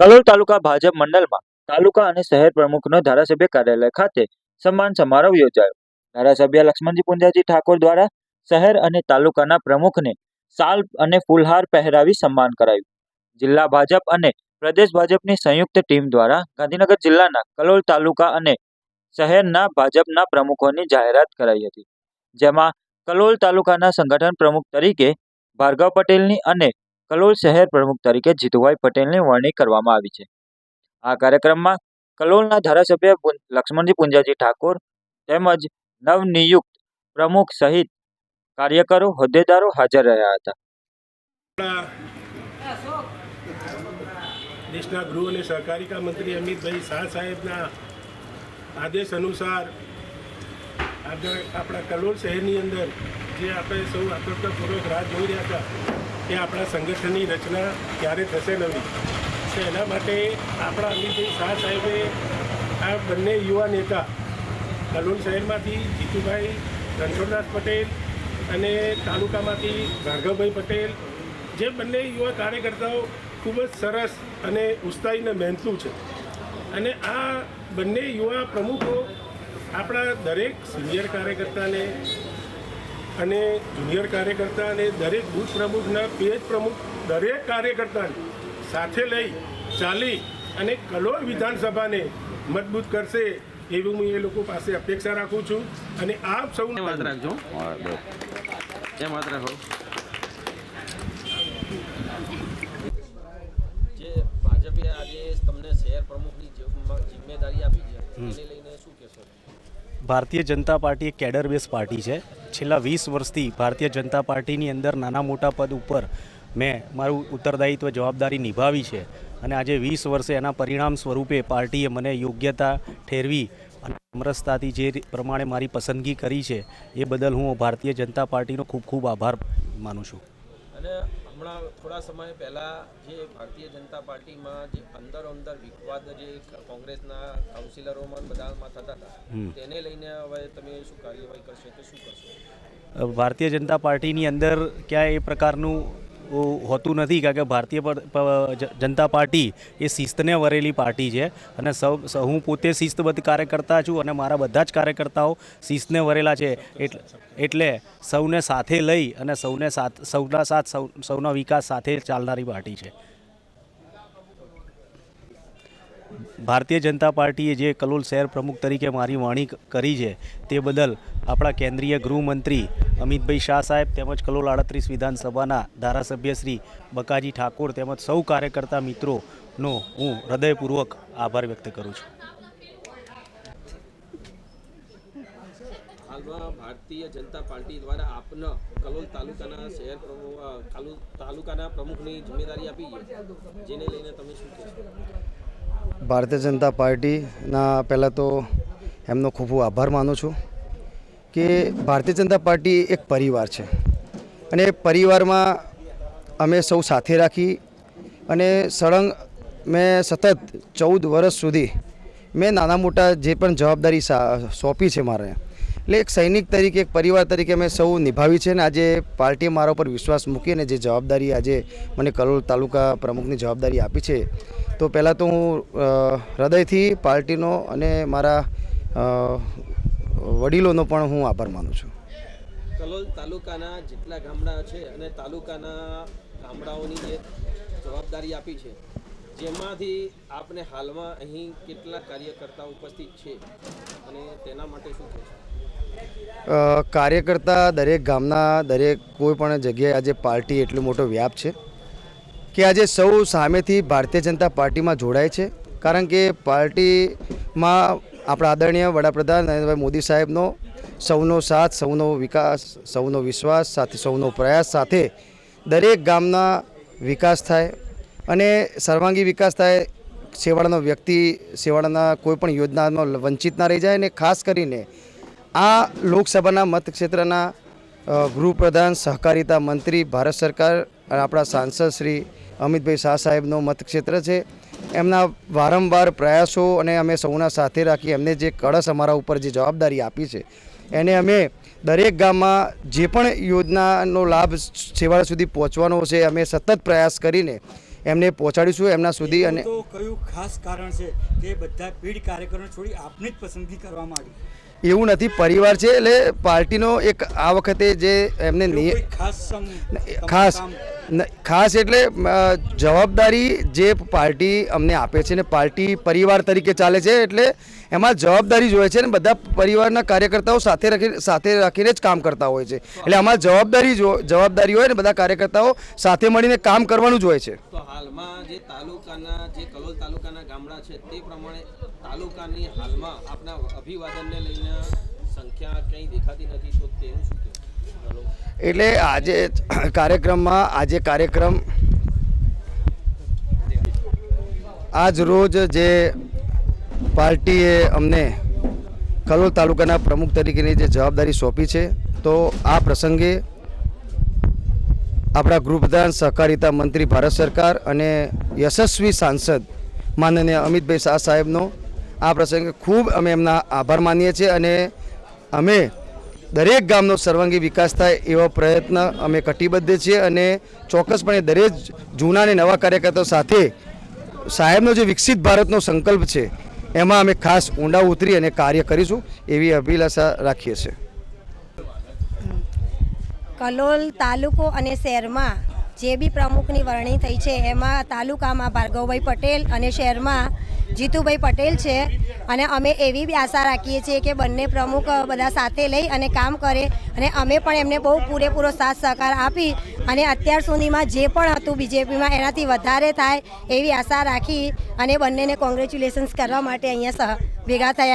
કલોલ તાલુકા ભાજપ મંડળમાં તાલુકા અને શહેર પ્રમુખનો ધારાસભ્ય કાર્યાલય ખાતે સન્માન સમારોહ યોજાયો. ધારાસભ્ય લક્ષ્મણજી પુંજાજી ઠાકોર દ્વારા શહેર અને તાલુકાના પ્રમુખને શાલ અને ફૂલહાર પહેરાવી સન્માન કરાયું. જિલ્લા ભાજપ અને પ્રદેશ ભાજપની સંયુક્ત ટીમ દ્વારા ગાંધીનગર જિલ્લાના કલોલ તાલુકા અને શહેરના ભાજપના પ્રમુખોની જાહેરાત કરાઈ હતી. જેમાં કલોલ તાલુકાના સંગઠન પ્રમુખ તરીકે ભાર્ગવ પટેલની અને કલોલ શહેર પ્રમુખ તરીકે જીતુભાઈ પટેલની વરણી કરવામાં આવી છે. આ કાર્યક્રમમાં કલોલના ધારાસભ્ય લક્ષ્મણજી પુંજાજી ઠાકોર તેમજ નવનિયુક્ત પ્રમુખ સહિત કાર્યકરો, હોદ્દેદારો હાજર રહ્યા હતા. દેશના ગૃહ અને સહકારિતા મંત્રી અમિતભાઈ શાહ સાહેબના આદેશ અનુસાર આગળ આપણા કલોલ શહેરની અંદર જે આપણે સૌ આતંકપૂર્વક રાહ જોઈ રહ્યા હતા કે આપણા સંગઠનની રચના ક્યારે થશે નવી. તો એના માટે આપણા અમિતભાઈ શાહ સાહેબે આ બંને યુવા નેતા કલોલ શહેરમાંથી જીતુભાઈ રણછોડદાસ પટેલ અને તાલુકામાંથી ભાર્ગવભાઈ પટેલ, જે બંને યુવા કાર્યકર્તાઓ ખૂબ જ સરસ અને ઉત્સાહીને મહેનતું છે. અને આ બંને યુવા પ્રમુખો આપણા દરેક સિનિયર કાર્યકર્તાને અને જુનિયર કાર્યકર્તા અને દરેક બુથ પ્રમુખના પેજ પ્રમુખ દરેક કાર્યકર્તાને સાથે લઈ ચાલી અને કલોલ વિધાનસભાને મજબૂત કરશે એવી હું એ લોકો પાસે અપેક્ષા રાખું છું. અને આપ સૌ વાત રાખજો. એ વાત રાખો. જે ભાજપે આજે તમને શહેર પ્રમુખની જિમ્મ- જિમ્મેદારી આપી છે એને લઈને શું કહેશો? ભારતીય જનતા પાર્ટી એક કેડર બેઝ પાર્ટી છે. છેલ્લા વીસ વર્ષથી ભારતીય જનતા પાર્ટીની અંદર નાના મોટા પદ ઉપર મેં મારું ઉત્તરદાયિત્વ જવાબદારી નિભાવી છે અને આજે વીસ વર્ષે એના પરિણામ સ્વરૂપે પાર્ટીએ મને યોગ્યતા ઠેરવી અને સમરસતાથી જે પ્રમાણે મારી પસંદગી કરી છે, એ બદલ હું ભારતીય જનતા પાર્ટીનો ખૂબ ખૂબ આભાર માનું છું. અને હમણાં થોડા સમય પહેલાં જે ભારતીય જનતા પાર્ટીમાં જે અંદર અંદર વિવાદ જે કોંગ્રેસના કાઉન્સિલરોમાં બધામાં થતા હતા તેને લઈને હવે તમે શું કાર્યવાહી કરશો કે શું કરશો? ભારતીય જનતા પાર્ટીની અંદર ક્યાંય એ પ્રકારનું હોતું નથી કારણ કે ભારતીય જનતા પાર્ટી એ શિસ્તને વરેલી પાર્ટી છે. અને સૌ હું પોતે શિસ્તબદ્ધ કાર્યકર્તા છું અને મારા બધા જ કાર્યકર્તાઓ શિસ્તને વરેલા છે. એટલે સૌને સાથે લઈ અને સૌને સાથ સૌના સાથ, સૌ સૌના વિકાસ સાથે ચાલનારી પાર્ટી છે. ભારતીય જનતા પાર્ટીએ જે કલોલ શહેર પ્રમુખ તરીકે મારી વાણી કરી છે તે બદલ આપણા કેન્દ્રીય ગૃહમંત્રી અમિતભાઈ શાહ સાહેબ તેમજ કલોલ આડત્રીસ વિધાનસભાના ધારાસભ્ય શ્રી બકાજી ઠાકોર તેમજ સૌ કાર્યકર્તા મિત્રોનો હું હૃદયપૂર્વક આભાર વ્યક્ત કરું છું. હાલમાં ભારતીય જનતા પાર્ટી દ્વારા આપને કલોલ તાલુકાના શહેર પ્રમુખ અ, કાલુ- તાલુકાના પ્રમુખની જિમ્મેદારી આપી છે. જેને લઈને તમે શું કહેશો ભારતીય જનતા પાર્ટીના પહેલાં તો એમનો ખૂબ ખૂબ આભાર માનું છું. કે ભારતીય જનતા પાર્ટી એક પરિવાર છે. અને પરિવારમાં અમે સૌ સાથે રાખી અને સળંગ મેં સતત ચૌદ વર્ષ સુધી મેં નાના મોટા જે પણ જવાબદારી સોંપી છે મારે. એટલે એક સૈનિક તરીકે, એક પરિવાર તરીકે મેં સૌ નિભાવી છે અને આજે પાર્ટીએ મારા ઉપર વિશ્વાસ મૂકી અને જે જવાબદારી આજે મને કલોલ તાલુકા પ્રમુખની જવાબદારી આપી છે, તો પહેલાં તો હું હૃદયથી પાર્ટીનો અને મારા વડીલોનો પણ હું આભાર માનું છું. કલોલ તાલુકાના જેટલા ગામડા છે અને તાલુકાના ગામડાઓની જે જવાબદારી આપી છે જેમાંથી આપને હાલમાં અહીં કેટલા કાર્યકર્તા ઉપસ્થિત છે અને તેના માટે શું છે? કાર્યકર્તા દરેક ગામના દરેક કોઈ પણ જગ્યાએ આજે પાર્ટી એટલો મોટો વ્યાપ છે કે આજે સૌ સામેથી ભારતીય જનતા પાર્ટીમાં જોડાય છે. કારણ કે પાર્ટીમાં આપણા આદરણીય વડાપ્રધાન નરેન્દ્રભાઈ મોદી સાહેબનો સૌનો સાથ, સૌનો વિકાસ, સૌનો વિશ્વાસ, સાથે સૌનો પ્રયાસ સાથે દરેક ગામના વિકાસ થાય અને સર્વાંગી વિકાસ થાય. સેવાળાનો વ્યક્તિ, સેવાળાના કોઈપણ યોજનાનો વંચિત ના રહી જાય અને ખાસ કરીને આ લોકસભાના મતક્ષેત્રના ગૃહપ્રધાન, સહકારિતા મંત્રી, ભારત સરકાર અને આપણા સાંસદ શ્રી અમિતભાઈ શાહ સાહેબનો મતક્ષેત્ર છે. એમના વારંવાર પ્રયાસો અને અમે સૌના સાથે રાખી એમને જે કળશ અમારા ઉપર જે જવાબદારી આપી છે એને અમે દરેક ગામમાં જે પણ યોજનાનો લાભ છેવાડા સુધી પહોંચવાનો છે અમે સતત પ્રયાસ કરીને એમને પહોંચાડીશું એમના સુધી અને કયું ખાસ કારણ છે કે બધા પીઢ કાર્યકરોને છોડી આપની જ પસંદગી કરવામાં આવી? એવું નથી પરિવાર છે એટલે પાર્ટીનો એક આ વખતે જે એમને ખાસ ખાસ ખાસ એટલે જવાબદારી જે પાર્ટી અમને આપે છે ને પાર્ટી પરિવાર તરીકે ચાલે છે, એટલે એમાં જવાબદારી જોઈએ છે ને બધા પરિવારના કાર્યકર્તાઓ સાથે રાખી, સાથે રાખીને જ કામ કરતા હોય છે. એટલે આમાં જવાબદારી જો જવાબદારી હોય ને બધા કાર્યકર્તાઓ સાથે મળીને કામ કરવાનું જ હોય છે. સંખ્યા કંઈ દેખાતી નથી, તો તેનું એટલે આજે કાર્યક્રમમાં, આજે કાર્યક્રમ આજ રોજ જે પાર્ટીએ અમને કલોલ તાલુકાના પ્રમુખ તરીકેની જે જવાબદારી સોંપી છે, તો આ પ્રસંગે આપણા ગૃહપ્રધાન સહકારિતા મંત્રી ભારત સરકાર અને યશસ્વી સાંસદ માનનીય અમિતભાઈ શાહ સાહેબનો આ પ્રસંગે ખૂબ અમે એમના આભાર માનીએ છીએ અને અમે દરેક ગામનો સર્વાંગી વિકાસ થાય એવો પ્રયત્ન અમે કટિબદ્ધ છીએ અને ચોક્કસપણે દરેક જૂના અને નવા કાર્યકર્તાઓ સાથે સાહેબનો જે વિકસિત ભારતનો સંકલ્પ છે, એમાં અમે ખાસ ઊંડા ઉતરી અને કાર્ય કરીશું એવી અભિલાષા રાખીએ છીએ. કલોલ તાલુકો અને શહેરમાં જે બી પ્રમુખની વરણી થઈ છે, એમાં તાલુકામાં ભાર્ગવભાઈ પટેલ અને શહેરમાં જીતુભાઈ પટેલ છે અને અમે એવી બી આશા રાખીએ છીએ કે બંને પ્રમુખ બધા સાથે લઈ અને કામ કરે અને અમે પણ એમને બહુ પૂરેપૂરો સાથ સહકાર આપી અને અત્યાર સુધીમાં જે પણ હતું બીજેપીમાં એનાથી વધારે થાય એવી આશા રાખી અને બંનેને કોંગ્રેચ્યુલેશન્સ કરવા માટે અહીંયા ભેગા થયા.